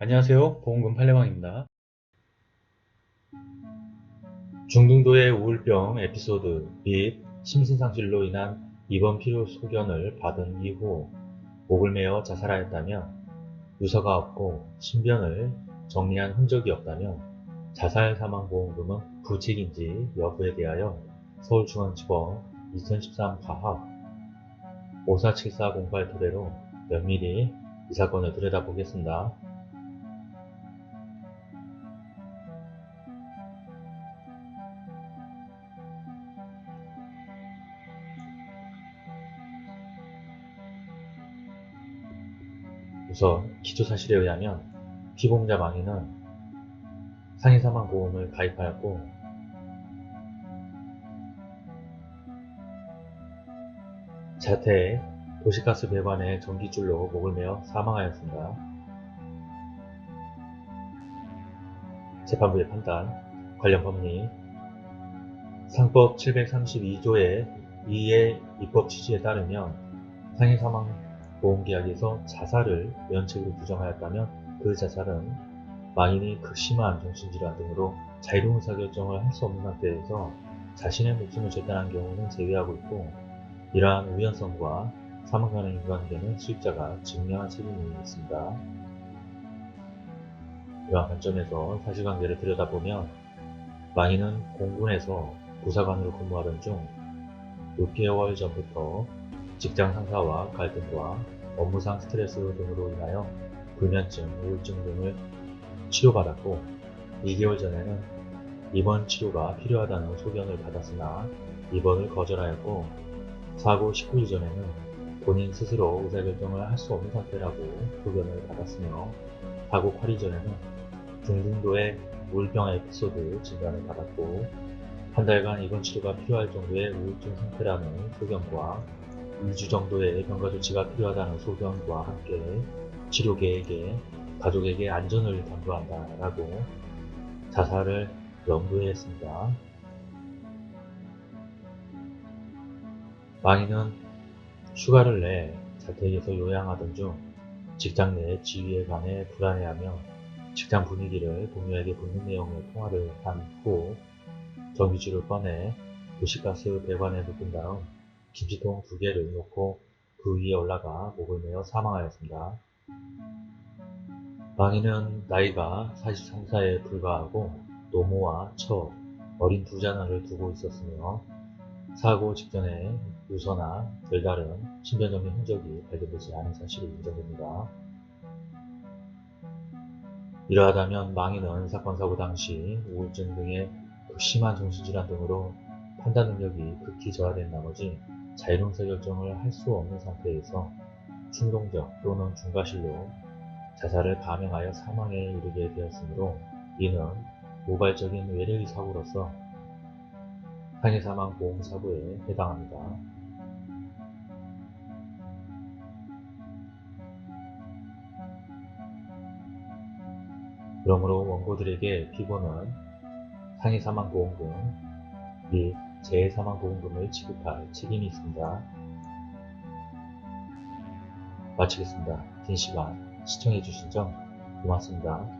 안녕하세요. 보험금 팔례방입니다. 중등도의 우울병 에피소드 및 심신상실로 인한 입원 필요 소견을 받은 이후 목을 메어 자살하였다며 유서가 없고 신변을 정리한 흔적이 없다며 자살 사망 보험금은 부책인지 여부에 대하여 서울중앙지법 2013 가합 547408 토대로 면밀히 이 사건을 들여다보겠습니다. 우선 기초사실에 의하면 피보험자 망인은 상해사망보험을 가입하였고 자태에 도시가스 배관에 전기줄로 목을 메어 사망하였습니다. 재판부의 판단, 관련 법리, 상법 732조의 2의 입법 취지에 따르면 상해 사망 보험계약에서 자살을 면책으로 규정하였다면 그 자살은 망인이 극심한 정신질환 등으로 자유로운 의사결정을 할 수 없는 상태에서 자신의 목숨을 절단한 경우는 제외하고 있고 이러한 우연성과 사망 간의 인과관계는 수익자가 증명한 책임이 있습니다. 이러한 관점에서 사실관계를 들여다보면 망인은 공군에서 부사관으로 근무하던 중 6개월 전부터 직장 상사와 갈등과 업무상 스트레스 등으로 인하여 불면증, 우울증 등을 치료받았고 2개월 전에는 입원 치료가 필요하다는 소견을 받았으나 입원을 거절하였고 사고 19일 전에는 본인 스스로 의사결정을 할 수 없는 상태라고 소견을 받았으며 사고 8일 전에는 중등도의 우울병 에피소드 진단을 받았고 한 달간 입원 치료가 필요할 정도의 우울증 상태라는 소견과 2주 정도의 병가 조치가 필요하다는 소견과 함께 치료 계획에 가족에게 안전을 당부한다라고 자살을 염두에 했습니다. 망인은 휴가를 내 자택에서 요양하던 중 직장 내 지위에 관해 불안해하며 직장 분위기를 동료에게 묻는 내용의 통화를 한 후 전기줄을 꺼내 도시가스 배관에 묶은 다음 김치통 두 개를 놓고 그 위에 올라가 목을 메어 사망하였습니다. 망인은 나이가 43사에 불과하고 노모와 처, 어린 두 자녀를 두고 있었으며 사고 직전에 유서나 별다른 신변적인 흔적이 발견되지 않은 사실이 인정됩니다. 이러하다면 망인은 사건 사고 당시 우울증 등의 극심한 정신질환 등으로 판단 능력이 극히 저하된 나머지 자유로운 의사결정을 할 수 없는 상태에서 충동적 또는 중과실로 자살을 감행하여 사망에 이르게 되었으므로 이는 모발적인 외래의 사고로서 상해사망 보험사고에 해당합니다. 그러므로 원고들에게 피고는 상해사망보험금 및 재해사망보험금을 지급할 책임이 있습니다. 마치겠습니다. 긴 시간 시청해주신 점 고맙습니다.